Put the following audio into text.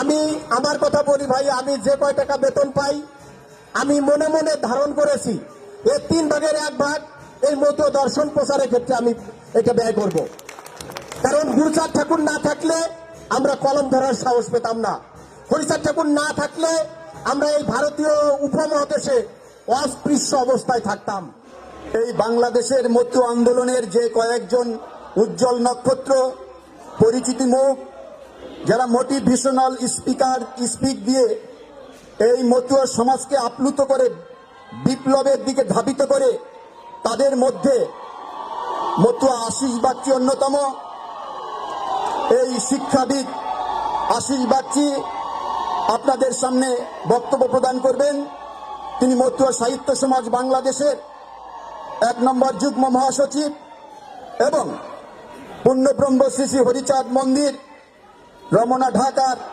আমি আমার কথা বলি ভাই, আমি যে কয় টাকা বেতন পাই, আমি মনে মনে ধারণ করেছি এর তিন ভাগের এক ভাগ এই মতো দর্শন প্রচারের ক্ষেত্রে আমি এটা ব্যয় করব। কারণ গুরুচাঁদ ঠাকুর না থাকলে আমরা কলম ধরার সাহস পেতাম না। হরিচাঁদ ঠাকুর না থাকলে আমরা এই ভারতীয় উপমহাদেশে অস্পৃশ্য অবস্থায় থাকতাম। এই বাংলাদেশের মধ্য আন্দোলনের যে কয়েকজন উজ্জ্বল নক্ষত্র, পরিচিতি মুখ যারা মোটিভেশনাল স্পিকার স্পিক দিয়ে এই মতুয়া সমাজকে আপ্লুত করে, বিপ্লবের দিকে ধাবিত করে, তাদের মধ্যে মতুয়া আশিস বাগচি অন্যতম? এই শিক্ষাবিদ আশিস বাগচি আপনাদের সামনে বক্তব্য প্রদান করবেন। তিনি মতুয়া সাহিত্য সমাজ বাংলাদেশের এক নম্বর যুগ্ম মহাসচিব এবং পূর্ণব্রহ্ম শ্রী শ্রী হরিচাঁদ মন্দির রমনা ঢাকার